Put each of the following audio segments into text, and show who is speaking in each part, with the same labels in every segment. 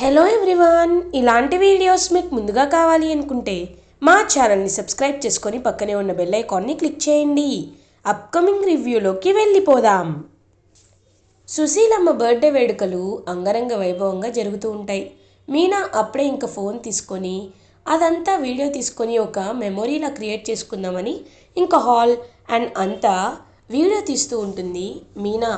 Speaker 1: Hello everyone ఇలాంటి videos మీకు ముందుగా కావాలి అనుకుంటే మా ఛానల్ని సబ్స్క్రైబ్ చేసుకొని పక్కనే ఉన్న బెల్ ఐకాన్ని క్లిక్ చేయండి. అప్కమింగ్ రివ్యూలోకి వెళ్ళిపోదాం. సుశీలమ్మ బర్త్డే వేడుకలు అంగరంగ వైభవంగా జరుగుతూ ఉంటాయి. మీనా అప్పుడే ఇంకా ఫోన్ తీసుకొని అదంతా వీడియో తీసుకొని ఒక మెమొరీలా క్రియేట్ చేసుకుందామని ఇంకా హాల్ అండ్ అంతా వీడియో తీస్తూ ఉంటుంది మీనా.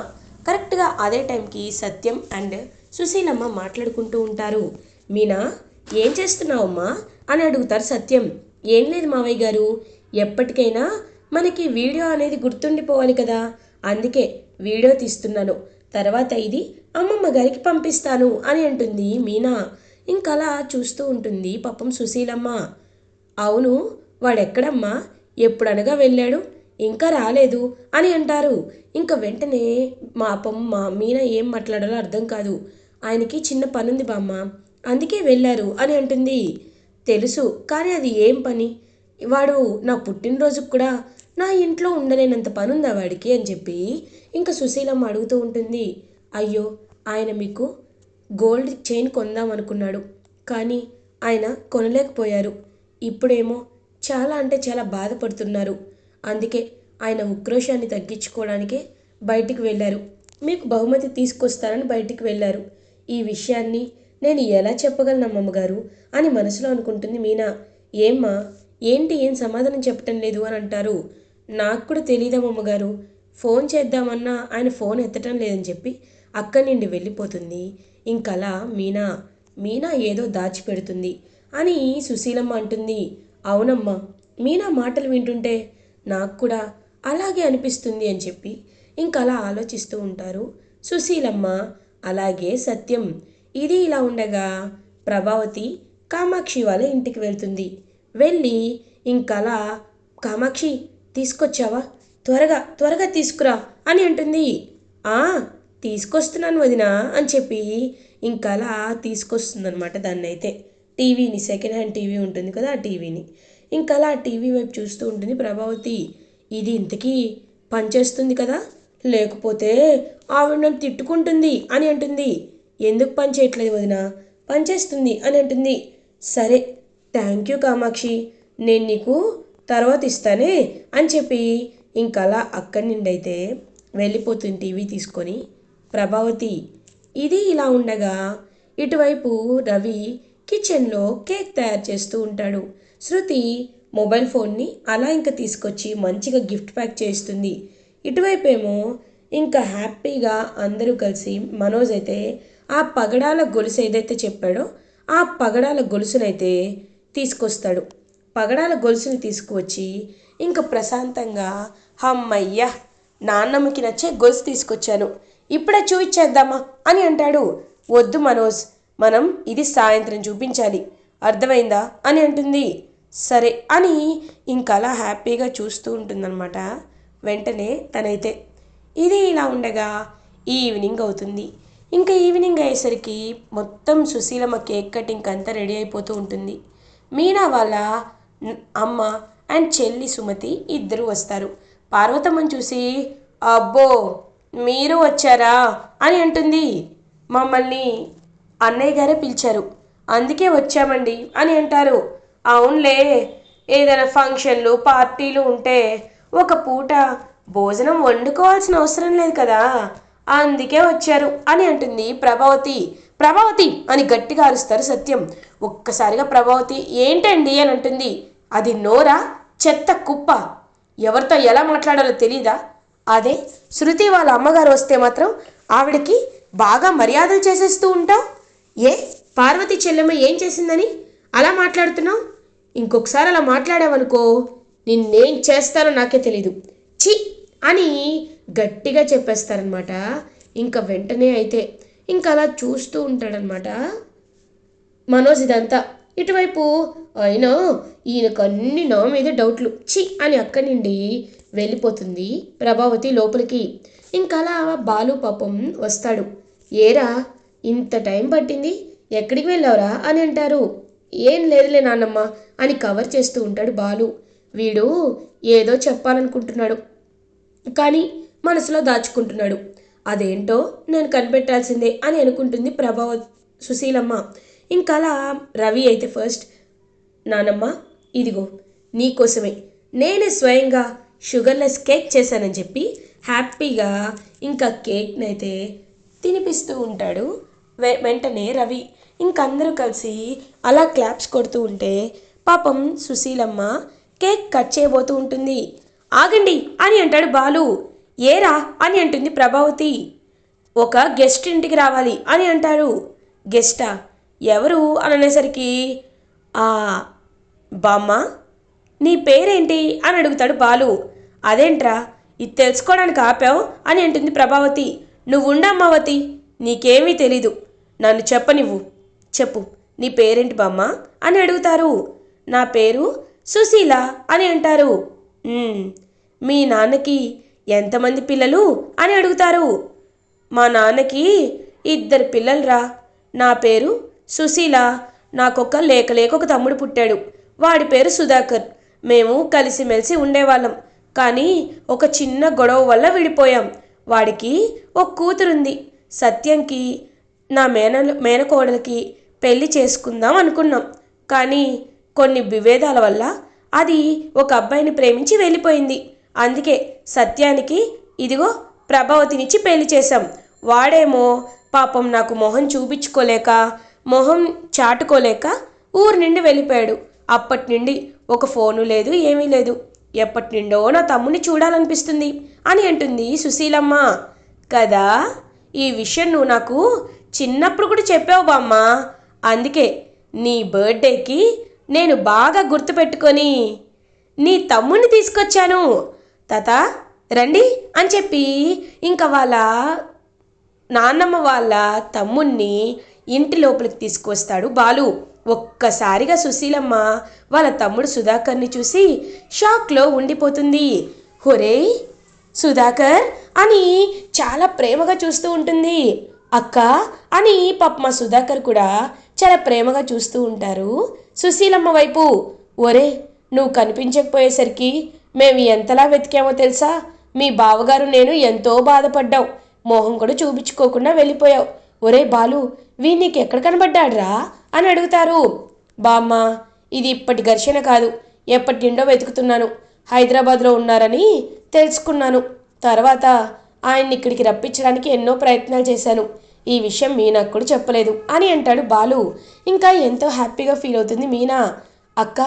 Speaker 1: కరెక్ట్గా అదే టైంకి సత్యం అండ్ సుశీలమ్మ మాట్లాడుకుంటూ ఉంటారు. మీనా ఏం చేస్తున్నావమ్మా? అని అడుగుతారు సత్యం. ఏం లేదు మావయ్య గారు ఎప్పటికైనా మనకి వీడియో అనేది గుర్తుండిపోవాలి కదా. అందుకే వీడియో తీస్తున్నాను. తర్వాత ఇది అమ్మమ్మ గారికి పంపిస్తాను అని అంటుంది మీనా. ఇంకలా చూస్తూ ఉంటుంది పాపం సుశీలమ్మ. అవును వాడెక్కడమ్మా? ఎప్పుడనగా వెళ్ళాడు? ఇంకా రాలేదు అని అంటారు. ఇంకా వెంటనే మా పాపం మా మీనా ఏం మాట్లాడాలో అర్థం కాదు. ఆయనకి చిన్న పనుంది బామ్మ. అందుకే వెళ్ళారు అని అంటుంది. తెలుసు కానీ అది ఏం పని? వాడు నా పుట్టినరోజుకు కూడా నా ఇంట్లో ఉండలేనంత పనుందా వాడికి అని చెప్పి ఇంకా సుశీలమ్మ అడుగుతూ ఉంటుంది. అయ్యో ఆయన మీకు గోల్డ్ చైన్ కొందాం అనుకున్నాడు కానీ ఆయన కొనలేకపోయారు. ఇప్పుడేమో చాలా అంటే చాలా బాధపడుతున్నారు. అందుకే ఆయన ఉక్రోషాన్ని తగ్గించుకోవడానికే బయటికి వెళ్ళారు. మీకు బహుమతి తీసుకొస్తారని బయటికి వెళ్ళారు. ఈ విషయాన్ని నేను ఎలా చెప్పగలను అమ్మమ్మగారు? అని మనసులో అనుకుంటుంది మీనా. ఏమ్మా ఏంటి ఏం సమాధానం చెప్పటం లేదు అని అంటారు? నాకు కూడా తెలియదమ్మమ్మగారు ఫోన్ చేద్దామన్నా ఆయన ఫోన్ ఎత్తటం లేదని చెప్పి అక్కడి నుండి వెళ్ళిపోతుంది. ఇంకలా మీనా మీనా ఏదో దాచిపెడుతుంది అని సుశీలమ్మ అంటుంది. అవునమ్మా మీనా మాటలు వింటుంటే నాకు కూడా అలాగే అనిపిస్తుంది అని చెప్పి ఇంకలా ఆలోచిస్తూ ఉంటారు సుశీలమ్మ. అలాగే సత్యం. ఇది ఇలా ఉండగా ప్రభావతి కామాక్షి వాళ్ళ ఇంటికి వెళ్తుంది. వెళ్ళి ఇంకలా కామాక్షి తీసుకొచ్చావా? త్వరగా త్వరగా తీసుకురా అని అంటుంది. ఆ తీసుకొస్తున్నాను వదినా అని చెప్పి ఇంకలా తీసుకొస్తుందనమాట దాన్ని అయితే టీవీని సెకండ్ హ్యాండ్ టీవీ ఉంటుంది కదా ఆ టీవీని. ఇంకలా ఆ టీవీ వైపు చూస్తూ ఉంటుంది ప్రభావతి. ఇది ఇంతకీ పనిచేస్తుంది కదా? లేకపోతే ఆవిడ నన్ను తిట్టుకుంటుంది అని అంటుంది. ఎందుకు పని చేయట్లేదు వదిన? పనిచేస్తుంది అని అంటుంది. సరే థ్యాంక్ యూ కామాక్షి. నేను నీకు తర్వాత ఇస్తానే అని చెప్పి ఇంకలా అక్కడి నుండి అయితే వెళ్ళిపోతుంది టీవీ తీసుకొని ప్రభావతి ఇది ఇలా ఉండగా ఇటువైపు రవి కిచెన్లో కేక్ తయారు చేస్తూ ఉంటాడు. శృతి మొబైల్ ఫోన్ని అలా ఇంకా తీసుకొచ్చి మంచిగా గిఫ్ట్ ప్యాక్ చేస్తుంది. ఇటువైపు ఏమో ఇంకా హ్యాపీగా అందరూ కలిసి మనోజ్ అయితే ఆ పగడాల గొలుసు ఏదైతే చెప్పాడో ఆ పగడాల గొలుసునైతే తీసుకొస్తాడు. పగడాల గొలుసుని తీసుకువచ్చి ఇంకా ప్రశాంతంగా హమ్మయ్య నాన్నమ్మకి నచ్చే గొలుసు తీసుకొచ్చాను. ఇప్పుడే చూపించేద్దామా అని అంటాడు. వద్దు మనోజ్ మనం ఇది సాయంత్రం చూపించాలి. అర్థమైందా? అని అంటుంది. సరే అని ఇంకలా హ్యాపీగా చూస్తూ ఉంటుందన్నమాట. వెంటనే తనైతే ఇది ఇలా ఉండగా ఈవినింగ్ అవుతుంది. ఇంకా ఈవినింగ్ అయ్యేసరికి మొత్తం సుశీలమ్మ కేక్ కటింగ్ అంతా రెడీ అయిపోతూ ఉంటుంది. మీనా వాళ్ళ అమ్మ అండ్ చెల్లి సుమతి ఇద్దరు వస్తారు. పార్వతమ్మని చూసి అబ్బో మీరు వచ్చారా? అని అంటుంది. మమ్మల్ని అన్నయ్య గారే పిలిచారు. అందుకే వచ్చామండి అని అంటారు. అవునులే ఏదైనా ఫంక్షన్లు పార్టీలు ఉంటే ఒక పూట భోజనం వండుకోవాల్సిన అవసరం లేదు కదా? అందుకే వచ్చారు అని అంటుంది ప్రభావతి. ప్రభావతి అని గట్టిగా అరుస్తారు సత్యం. ఒక్కసారిగా ప్రభావతి ఏంటండి? అని అంటుంది. అది నోరా? చెత్త కుప్ప? ఎవరితో ఎలా మాట్లాడాలో తెలీదా? అదే శృతి వాళ్ళ అమ్మగారు వస్తే మాత్రం ఆవిడకి బాగా మర్యాదలు చేసేస్తూ ఉంటావు. ఏ పార్వతి చెల్లెమ్మ ఏం చేసిందని? అలా మాట్లాడుతున్నావు? ఇంకొకసారి అలా మాట్లాడావనుకో నిన్నేం చేస్తానో నాకే తెలీదు. చి అని గట్టిగా చెప్పేస్తారనమాట. ఇంకా వెంటనే అయితే ఇంకా అలా చూస్తూ ఉంటాడనమాట. మనోజ్ ఇదంతా. ఇటువైపు అయినా ఈయనకు అన్ని నా మీద డౌట్లు. చి అని అక్కడి నుండి వెళ్ళిపోతుంది ప్రభావతి లోపలికి. ఇంకా అలా బాలు పాపం వస్తాడు. ఏరా ఇంత టైం పట్టింది? ఎక్కడికి వెళ్ళావురా? అని అంటారు. ఏం లేదులే నాన్నమ్మ అని కవర్ చేస్తూ ఉంటాడు బాలు. వీడు ఏదో చెప్పాలనుకుంటున్నాడు. కానీ మనసులో దాచుకుంటున్నాడు. అదేంటో నేను కనిపెట్టాల్సిందే అని అనుకుంటుంది ప్రభావ సుశీలమ్మ. ఇంకా అలా రవి అయితే ఫస్ట్ నానమ్మ ఇదిగో నీకోసమే. నేనే స్వయంగా షుగర్లెస్ కేక్ చేశానని చెప్పి హ్యాపీగా ఇంకా కేక్ని అయితే తినిపిస్తూ ఉంటాడు వె వెంటనే రవి. ఇంకందరూ కలిసి అలా క్లాప్స్ కొడుతూ ఉంటే పాపం సుశీలమ్మ కేక్ కట్ చేయబోతూ ఉంటుంది. ఆగండి అని అంటాడు బాలు. ఏరా అని అంటుంది ప్రభావతి. ఒక గెస్ట్ ఇంటికి రావాలి అని అంటారు. గెస్టా? ఎవరు? అని అనేసరికి ఆ బామ్మ. నీ పేరేంటి? అని అడుగుతాడు బాలు. అదేంట్రా? ఇది తెలుసుకోవడానికి ఆపావు? అని అంటుంది ప్రభావతి. నువ్వు ఉండమ్మావతి నీకేమీ తెలీదు. నన్ను చెప్పనివ్వు. చెప్పు. నీ పేరేంటి బామ్మ? అని అడుగుతారు. నా పేరు సుశీల అని అంటారు. మీ నాన్నకి ఎంతమంది పిల్లలు? అని అడుగుతారు. మా నాన్నకి ఇద్దరు పిల్లలురా. నా పేరు సుశీల. నాకొక లేక లేక ఒక తమ్ముడు పుట్టాడు. వాడి పేరు సుధాకర్. మేము కలిసిమెలిసి ఉండేవాళ్ళం. కానీ ఒక చిన్న గొడవ వల్ల విడిపోయాం. వాడికి ఒక కూతురుంది. సత్యంకి నా మేన మేనకోడలికి పెళ్ళి చేసుకుందాం అనుకున్నాం. కానీ కొన్ని విభేదాల వల్ల అది ఒక అబ్బాయిని ప్రేమించి వెళ్ళిపోయింది. అందుకే సత్యానికి ఇదిగో ప్రభావతినిచ్చి పెళ్ళి చేశాం. వాడేమో పాపం నాకు మొహం చూపించుకోలేక మొహం చాటుకోలేక ఊరు నుండి వెళ్ళిపోయాడు. అప్పటి నుండి ఒక ఫోను లేదు ఏమీ లేదు. ఎప్పటి నుండో నా తమ్ముని చూడాలనిపిస్తుంది అని అంటుంది సుశీలమ్మ. కదా ఈ విషయం నువ్వు నాకు చిన్నప్పుడు కూడా చెప్పావు బామ్మ. అందుకే నీ బర్త్డేకి నేను బాగా గుర్తుపెట్టుకొని నీ తమ్ముడిని తీసుకొచ్చాను. తాత రండి అని చెప్పి ఇంకా వాళ్ళ నాన్నమ్మ వాళ్ళ తమ్ముణ్ణి ఇంటి లోపలికి తీసుకొస్తాడు బాలు. ఒక్కసారిగా సుశీలమ్మ వాళ్ళ తమ్ముడు సుధాకర్ని చూసి షాక్లో ఉండిపోతుంది. హొరే సుధాకర్ అని చాలా ప్రేమగా చూస్తూ ఉంటుంది. అక్క అని పాప మా సుధాకర్ కూడా చాలా ప్రేమగా చూస్తూ ఉంటారు. సుశీలమ్మ వైపు ఒరే నువ్వు కనిపించకపోయేసరికి మేము ఎంతలా వెతికామో తెలుసా? మీ బావగారు నేను ఎంతో బాధపడ్డాం. మోహం కూడా చూపించుకోకుండా వెళ్ళిపోయావు. ఒరే బాలు వీ నీకు ఎక్కడ కనబడ్డాడ్రా? అని అడుగుతారు. బామ్మ ఇది ఇప్పటి ఘర్షణ కాదు. ఎప్పటి నిండో వెతుకుతున్నాను. హైదరాబాద్లో ఉన్నారని తెలుసుకున్నాను. తర్వాత ఆయన్ని ఇక్కడికి రప్పించడానికి ఎన్నో ప్రయత్నాలు చేశాను. ఈ విషయం మీనాకు కూడా చెప్పలేదు. అని అంటాడు బాలు. ఇంకా ఎంతో హ్యాపీగా ఫీల్ అవుతుంది మీనా. అక్క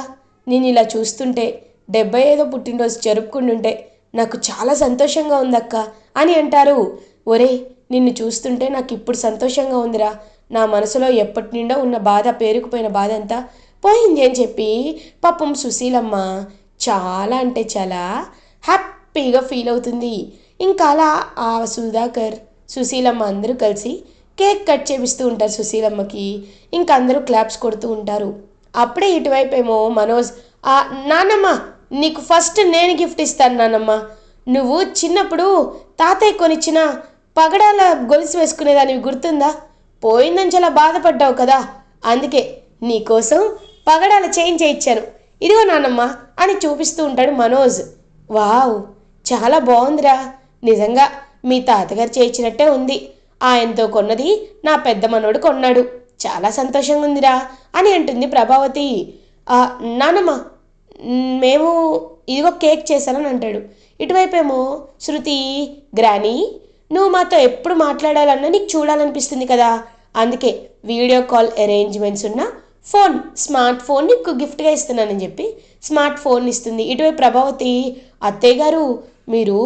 Speaker 1: నేను ఇలా చూస్తుంటే డెబ్బై ఐదో పుట్టినరోజు జరుపుకుంటుంటే నాకు చాలా సంతోషంగా ఉందక్క అని అంటారు. ఒరే నిన్ను చూస్తుంటే నాకు ఇప్పుడు సంతోషంగా ఉందిరా. నా మనసులో ఎప్పటి నిండా ఉన్న బాధ పేరుకుపోయిన బాధ అంతా పోయింది అని చెప్పి పాపం సుశీలమ్మ చాలా అంటే చాలా హ్యాపీగా ఫీల్ అవుతుంది. ఇంకా అలా ఆ సుధాకర్ సుశీలమ్మ అందరూ కలిసి కేక్ కట్ చేపిస్తూ ఉంటారు సుశీలమ్మకి. ఇంకా అందరూ క్లాప్స్ కొడుతూ ఉంటారు. అప్పుడే ఇటువైపు ఏమో మనోజ్ "ఆ, నానమ్మ నీకు ఫస్ట్ నేను గిఫ్ట్ ఇస్తాను నానమ్మ నువ్వు చిన్నప్పుడు తాతయ్య కొనిచ్చిన పగడాల గొలుసు వేసుకునేదానివి గుర్తుందా? పోయిందని చాలా బాధపడ్డావు కదా. అందుకే నీకోసం పగడాల చేంజ్ చేయించాను. ఇదిగో నానమ్మ అని చూపిస్తూ ఉంటాడు మనోజ్. వావ్ చాలా బాగుందిరా. నిజంగా మీ తాతగారు చేయించినట్టే ఉంది. ఆయనతో కొన్నది నా పెద్ద మనోడు కొన్నాడు. చాలా సంతోషంగా ఉందిరా అని అంటుంది ప్రభావతి. నానమ్మా నానమ్మ మేము ఇదిగో కేక్ చేశానని అంటాడు. ఇటువైపు ఏమో శృతి గ్రానీ నువ్వు మాతో ఎప్పుడు మాట్లాడాలన్నా నీకు చూడాలనిపిస్తుంది కదా. అందుకే వీడియో కాల్ అరేంజ్మెంట్స్ ఉన్న ఫోన్ స్మార్ట్ ఫోన్ నీకు గిఫ్ట్గా ఇస్తున్నానని చెప్పి స్మార్ట్ ఫోన్ ఇస్తుంది. ఇటువైపు ప్రభావతి అత్తయ్య గారు మీరు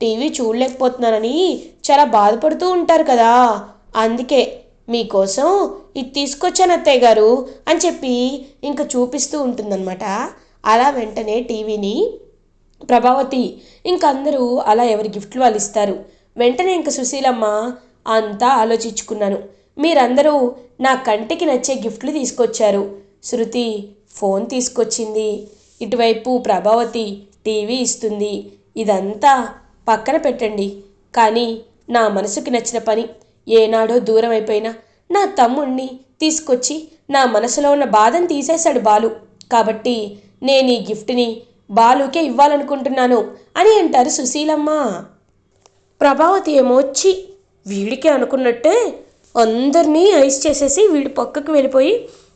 Speaker 1: టీవీ చూడలేకపోతున్నానని చాలా బాధపడుతూ ఉంటారు కదా. అందుకే మీకోసం ఇది తీసుకొచ్చాను అత్తయ్య గారు అని చెప్పి ఇంకా చూపిస్తూ ఉంటుందన్నమాట. అలా వెంటనే టీవీని ప్రభావతి ఇంకందరూ అలా ఎవరి గిఫ్ట్లు వాళ్ళు ఇస్తారు. వెంటనే ఇంక సుశీలమ్మ అంతా ఆలోచించుకున్నాను. మీరందరూ నా కంటికి నచ్చే గిఫ్ట్లు తీసుకొచ్చారు. శృతి ఫోన్ తీసుకొచ్చింది. ఇటువైపు ప్రభావతి టీవీ ఇస్తుంది. ఇదంతా పక్కన పెట్టండి. కానీ నా మనసుకి నచ్చిన పని ఏనాడో దూరం అయిపోయినా నా తమ్ముణ్ణి తీసుకొచ్చి నా మనసులో ఉన్న బాధను తీసేశాడు బాలు. కాబట్టి నేను ఈ గిఫ్ట్ని బాలుకే ఇవ్వాలనుకుంటున్నాను అని అంటారు సుశీలమ్మ. ప్రభావతి ఏమో వచ్చి వీడికే అనుకున్నట్టే అందరినీ ఐస్ చేసేసి వీడు పక్కకు వెళ్ళిపోయి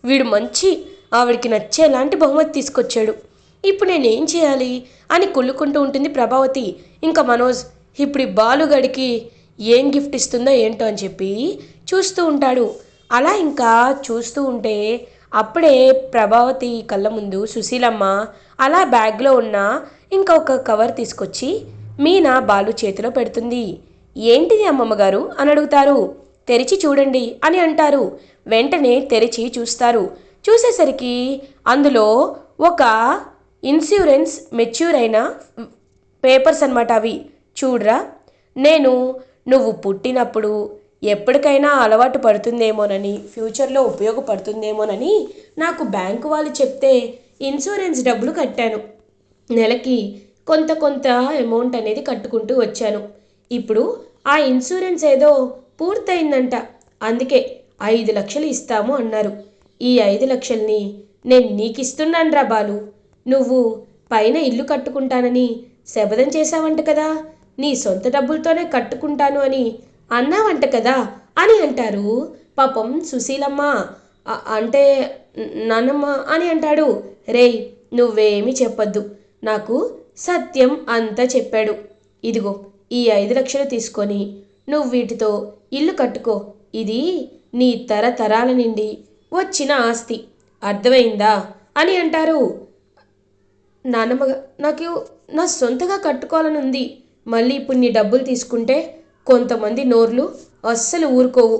Speaker 1: వీడు మంచి ఆవిడికి నచ్చేలాంటి బహుమతి తీసుకొచ్చాడు. ఇప్పుడు నేనేం చేయాలి? అని కుళ్ళుకుంటూ ఉంటుంది ప్రభావతి. ఇంకా మనోజ్ ఇప్పుడు ఈ బాలుగడికి ఏం గిఫ్ట్ ఇస్తుందో ఏంటో అని చెప్పి చూస్తూ ఉంటాడు. అలా ఇంకా చూస్తూ ఉంటే అప్పుడే ప్రభావతి కళ్ళ ముందు సుశీలమ్మ అలా బ్యాగ్లో ఉన్న ఇంకా ఒక కవర్ తీసుకొచ్చి మీనా బాలు చేతిలో పెడుతుంది. ఏంటిది అమ్మమ్మ గారు అని అడుగుతారు. తెరిచి చూడండి అని అంటారు. వెంటనే తెరిచి చూస్తారు. చూసేసరికి అందులో ఒక ఇన్సూరెన్స్ మెచ్యూర్ అయిన పేపర్స్ అన్నమాట అవి. చూడరా? నేను నువ్వు పుట్టినప్పుడు ఎప్పటికైనా అలవాటు పడుతుందేమోనని ఫ్యూచర్లో ఉపయోగపడుతుందేమోనని నాకు బ్యాంకు వాళ్ళు చెప్తే ఇన్సూరెన్స్ డబ్బులు కట్టాను. నెలకి కొంత కొంత అమౌంట్ అనేది కట్టుకుంటూ వచ్చాను. ఇప్పుడు ఆ ఇన్సూరెన్స్ ఏదో పూర్తయిందంట. అందుకే ఐదు లక్షలు ఇస్తాము అన్నారు. ఈ ఐదు లక్షల్ని నేను నీకు ఇస్తున్నాను రా బాలు. నువ్వు పైన ఇల్లు కట్టుకుంటానని శపథం చేశావంట కదా. నీ సొంత డబ్బులతోనే కట్టుకుంటాను అని అన్నావంట కదా అని అంటారు. పాపం సుశీలమ్మ అంటే "న- నాన్నమ్మ అని అంటాడు. రేయ్ నువ్వేమీ చెప్పొద్దు. నాకు సత్యం అంతా చెప్పాడు. ఇదిగో ఈ ఐదు లక్షలు తీసుకొని నువ్వు వీటితో ఇల్లు కట్టుకో. ఇది నీ తరతరాల నుండి వచ్చిన ఆస్తి. అర్థమైందా? అని అంటారు. నానమ్మ నాకు నా సొంతగా కట్టుకోవాలని ఉంది మళ్ళీ ఇప్పుడు నీ డబ్బులు తీసుకుంటే కొంతమంది నోర్లు అస్సలు ఊరుకోవు.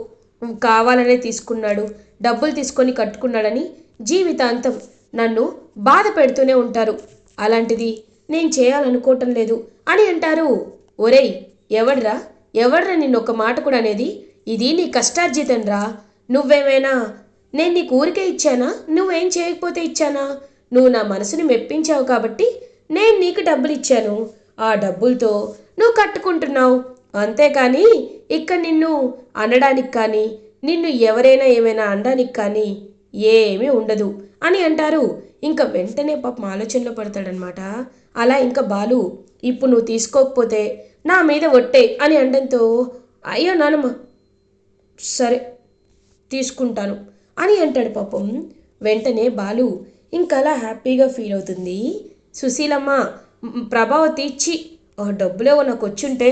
Speaker 1: కావాలనే తీసుకున్నాడు. డబ్బులు తీసుకొని కట్టుకున్నాడని జీవితాంతం నన్ను బాధ పెడుతూనే ఉంటారు. అలాంటిది నేను చేయాలనుకోవటం లేదు అని అంటారు. ఒరేయ్ ఎవడ్రా? ఎవడ్రా నిన్ను ఒక మాట కూడా అనేది? ఇది నీ కష్టార్జితం రా నువ్వేమైనా నేను నీకు ఊరికే ఇచ్చానా? నువ్వేం చేయకపోతే ఇచ్చానా? నువ్వు నా మనసుని మెప్పించావు కాబట్టి నేను నీకు డబ్బులు ఇచ్చాను ఆ డబ్బులతో నువ్వు కట్టుకుంటున్నావు. అంతేకాని ఇక్కడ నిన్ను అనడానికి కానీ నిన్ను ఎవరైనా ఏమైనా అనడానికి కానీ ఏమీ ఉండదు అని అంటారు. ఇంకా వెంటనే పాపం ఆలోచనలో పడతాడనమాట అలా ఇంకా బాలు ఇప్పుడు నువ్వు తీసుకోకపోతే నా మీద ఒట్టే అని అనడంతో అయ్యో నానమ్మ సరే తీసుకుంటాను అని అంటాడు పాపం. వెంటనే బాలు ఇంకా అలా హ్యాపీగా ఫీల్ అవుతుంది. సుశీలమ్మ ప్రభావతి ఇచ్చి ఆ డబ్బులేవో నాకు వచ్చుంటే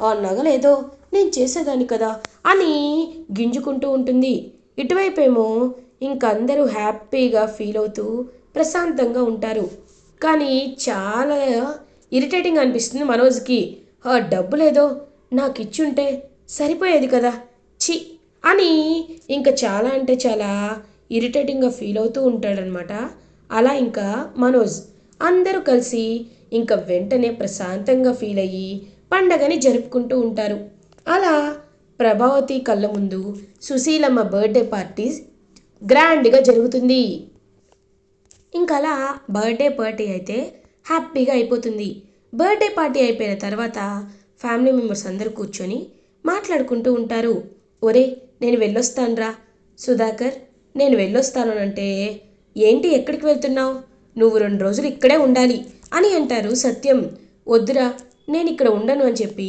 Speaker 1: ఆ నగలేదో నేను చేసేదాన్ని కదా అని గింజుకుంటూ ఉంటుంది. ఇటువైపేమో ఇంక అందరూ హ్యాపీగా ఫీల్ అవుతూ ప్రశాంతంగా ఉంటారు. కానీ చాలా ఇరిటేటింగ్ అనిపిస్తుంది మనోజ్కి. ఆ డబ్బులేదో నాకు ఇచ్చుంటే సరిపోయేది కదా చి అని ఇంకా చాలా అంటే చాలా ఇరిటేటింగ్గా ఫీల్ అవుతూ ఉంటాడనమాట. అలా ఇంకా మనోజ్ అందరూ కలిసి ఇంకా వెంటనే ప్రశాంతంగా ఫీల్ అయ్యి పండగని జరుపుకుంటూ ఉంటారు. అలా ప్రభావతి కళ్ళ ముందు సుశీలమ్మ బర్త్డే పార్టీ గ్రాండ్గా జరుగుతుంది. ఇంకా అలా బర్త్డే పార్టీ అయితే హ్యాపీగా అయిపోతుంది. బర్త్డే పార్టీ అయిపోయిన తర్వాత ఫ్యామిలీ మెంబర్స్ అందరూ కూర్చొని మాట్లాడుకుంటూ ఉంటారు. ఒరే నేను వెళ్ళొస్తానురా. సుధాకర్ నేను వెళ్ళొస్తాను అంటే ఏంటి ఎక్కడికి వెళ్తున్నావు? నువ్వు రెండు రోజులు ఇక్కడే ఉండాలి అని అంటారు సత్యం. వద్దురా నేను ఇక్కడ ఉండను అని చెప్పి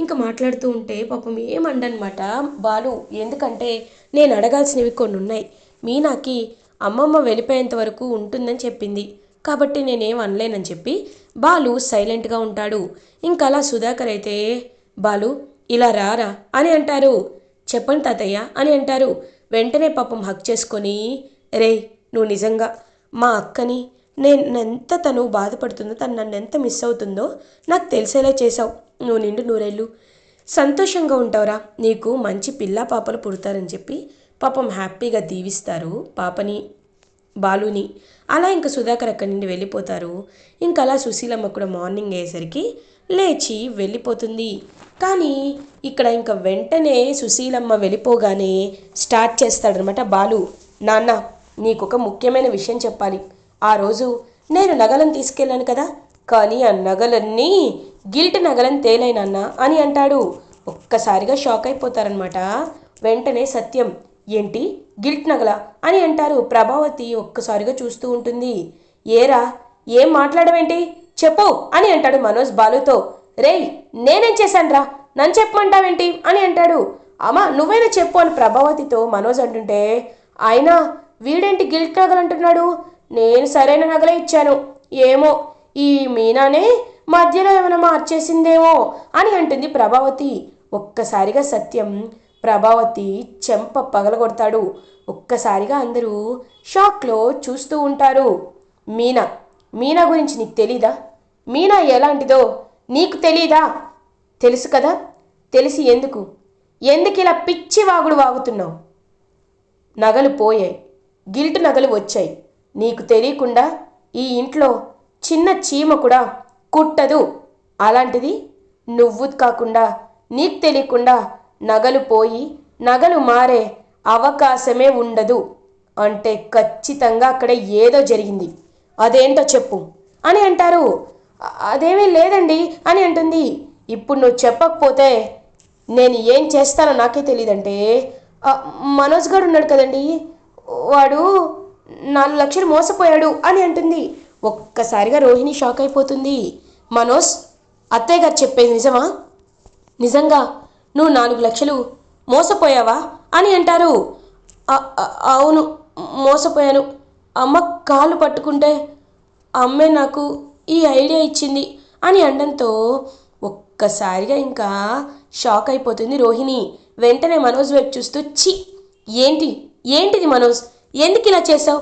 Speaker 1: ఇంకా మాట్లాడుతూ ఉంటే పాపం ఏమండనమాట బాలు ఎందుకంటే నేను అడగాల్సినవి కొన్ని ఉన్నాయి మీనాకి అమ్మమ్మ వెళ్ళిపోయేంత వరకు ఉంటుందని చెప్పింది. కాబట్టి నేనేం అనలేనని చెప్పి బాలు సైలెంట్గా ఉంటాడు. ఇంకా అలా సుధాకర్ అయితే బాలు ఇలా రారా అని అంటారు. చెప్పండి తాతయ్య అని అంటారు. వెంటనే పాపం హక్ చేసుకొని రే నువ్వు నిజంగా మా అక్కని నేను ఎంత తను బాధపడుతుందో తను నన్ను ఎంత మిస్ అవుతుందో నాకు తెలిసేలా చేసావు నువ్వు నిండు నూరేళ్ళు సంతోషంగా ఉంటావురా. నీకు మంచి పిల్ల పాపలు పుడతారని చెప్పి పాపం హ్యాపీగా దీవిస్తారు పాపని బాలుని. అలా ఇంకా సుధాకర్ అక్కడి నుండి వెళ్ళిపోతారు. ఇంకా అలా సుశీలమ్మ కూడా మార్నింగ్ అయ్యేసరికి లేచి వెళ్ళిపోతుంది. కానీ ఇక్కడ ఇంకా వెంటనే సుశీలమ్మ వెళ్ళిపోగానే స్టార్ట్ చేస్తాడనమాట బాలు. నాన్న నీకొక ముఖ్యమైన విషయం చెప్పాలి. ఆ రోజు నేను నగలను తీసుకెళ్ళాను కదా? కానీ ఆ నగలన్నీ గిల్ట్ నగలని తేలైనన్న అని అంటాడు. ఒక్కసారిగా షాక్ అయిపోతారనమాట వెంటనే సత్యం ఏంటి? గిల్ట్ నగల? అని అంటారు ప్రభావతి ఒక్కసారిగా చూస్తూ ఉంటుంది. ఏరా? ఏం మాట్లాడవేంటి? చెప్పు అని అంటాడు మనోజ్ బాలుతో. రేయ్ నేనేం చేశానురా? నన్ను చెప్పమంటావేంటి? అని అంటాడు. అమ్మా నువ్వైనా చెప్పు అని ప్రభావతితో మనోజ్ అంటుంటే అయినా వీడేంటి గిల్ట్ నగలు అంటున్నాడు? నేను సరైన నగలే ఇచ్చాను. ఏమో ఈ మీనానే మధ్యలో ఏమైనా మార్చేసిందేమో అని అంటుంది ప్రభావతి. ఒక్కసారిగా సత్యం ప్రభావతి చెంప పగలగొడతాడు. ఒక్కసారిగా అందరూ షాక్లో చూస్తూ ఉంటారు. మీనా మీనా గురించి నీకు తెలీదా? మీనా ఎలాంటిదో? నీకు తెలీదా? తెలుసు కదా? తెలిసి ఎందుకు? ఎందుకు ఇలా పిచ్చి వాగుడు వాగుతున్నావు? నగలు పోయాయి. గిల్ట్ నగలు వచ్చాయి. నీకు తెలియకుండా ఈ ఇంట్లో చిన్న చీమ కూడా కుట్టదు. అలాంటిది నువ్వు కాకుండా నీకు తెలియకుండా నగలు పోయి నగలు మారే అవకాశమే ఉండదు. అంటే ఖచ్చితంగా అక్కడ ఏదో జరిగింది. అదేంటో చెప్పు. అని అంటారు. అదేమీ లేదండి అని అంటుంది. ఇప్పుడు నువ్వు చెప్పకపోతే నేను ఏం చేస్తానో నాకే తెలియదంటే మనోజ్ గారు ఉన్నాడు కదండీ. వాడు నాలుగు లక్షలు మోసపోయాడు అని అంటుంది. ఒక్కసారిగా రోహిణి షాక్ అయిపోతుంది. మనోజ్ అత్తయ్య గారు చెప్పేది నిజమా? నిజంగా నువ్వు నాలుగు లక్షలు మోసపోయావా అని అంటారు. అవును మోసపోయాను. అమ్మ కాలు పట్టుకుంటే అమ్మే నాకు ఈ ఐడియా ఇచ్చింది అని అనడంతో ఒక్కసారిగా ఇంకా షాక్ అయిపోతుంది రోహిణి. వెంటనే మనోజ్ వైపు చూస్తూ చి ఏంటి? ఏంటిది మనోజ్? ఎందుకు ఇలా చేసావు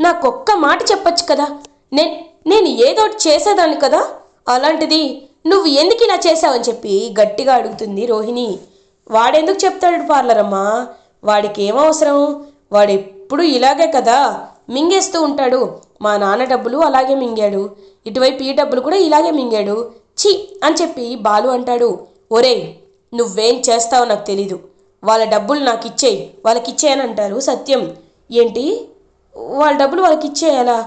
Speaker 1: నాకొక్క మాట చెప్పొచ్చు కదా? నేను నేను ఏదో ఒకటి చేసేదాన్ని కదా? అలాంటిది నువ్వు ఎందుకు ఇలా చేసావని చెప్పి గట్టిగా అడుగుతుంది రోహిణి. వాడెందుకు చెప్తాడు పార్లర్ అమ్మా వాడికి ఏమవసరం వాడు ఎప్పుడు ఇలాగే కదా? మింగేస్తూ ఉంటాడు. మా నాన్న డబ్బులు అలాగే మింగాడు. ఇటువైపు ఈ డబ్బులు కూడా ఇలాగే మింగాడు. ఛీ! అని చెప్పి బాలు అంటాడు. ఒరేయ్ నువ్వేం చేస్తావో నాకు తెలీదు. వాళ్ళ డబ్బులు నాకు ఇచ్చేయి వాళ్ళకి ఇచ్చేయని అంటారు. సత్యం. ఏంటి? వాళ్ళ డబ్బులు వాళ్ళకి ఇచ్చేయాలా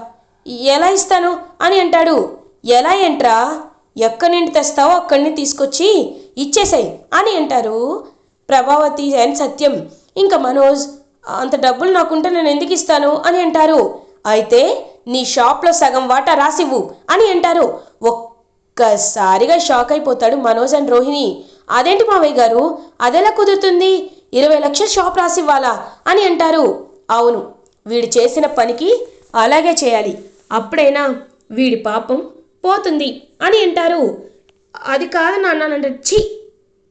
Speaker 1: ఎలా ఇస్తాను? అని అంటాడు. ఎలా ఏంట్రా? ఎక్కడి నుండి తెస్తావో అక్కడి నుండి తీసుకొచ్చి ఇచ్చేసాయి అని అంటారు ప్రభావతి అండ్ సత్యం. ఇంకా మనోజ్ అంత డబ్బులు నాకుంటే నేను ఎందుకు ఇస్తాను? అని అంటారు. అయితే నీ షాప్లో సగం వాటా రాసివ్వు అని అంటారు. ఒక్కసారిగా షాక్ అయిపోతాడు మనోజ్ అండ్ రోహిణి. అదేంటి మావయ్య గారు? అదెలా కుదురుతుంది? ఇరవై లక్షల షాప్ రాసివ్వాలా అని అంటారు. అవును వీడు చేసిన పనికి అలాగే చేయాలి. అప్పుడైనా వీడి పాపం పోతుంది అని అంటారు. అది కాదు నాన్నానంటే చి ఛీ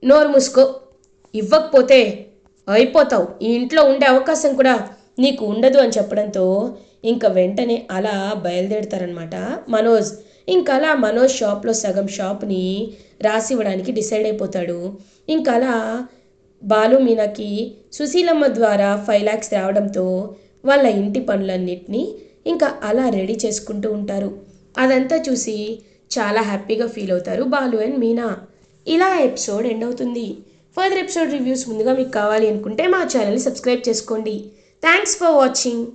Speaker 1: నోరు మూసుకో. ఇవ్వకపోతే అయిపోతావు. ఈ ఇంట్లో ఉండే అవకాశం కూడా నీకు ఉండదు అని చెప్పడంతో ఇంకా వెంటనే అలా బయలుదేరుతారనమాట మనోజ్ ఇంకా అలా మనోజ్ షాప్లో సగం షాప్ని రాసి ఇవ్వడానికి డిసైడ్ అయిపోతాడు. ఇంకా అలా బాలు మీనాకి సుశీలమ్మ ద్వారా ఫైవ్ ల్యాక్స్ రావడంతో వాళ్ళ ఇంటి పనులన్నింటినీ ఇంకా అలా రెడీ చేసుకుంటూ ఉంటారు. అదంతా చూసి చాలా హ్యాపీగా ఫీల్ అవుతారు బాలు అండ్ మీనా. ఇలా ఎపిసోడ్ ఎండ్ అవుతుంది. ఫర్దర్ ఎపిసోడ్ రివ్యూస్ ముందుగా మీకు కావాలి అనుకుంటే మా ఛానల్ని సబ్స్క్రైబ్ చేసుకోండి. Thanks for watching.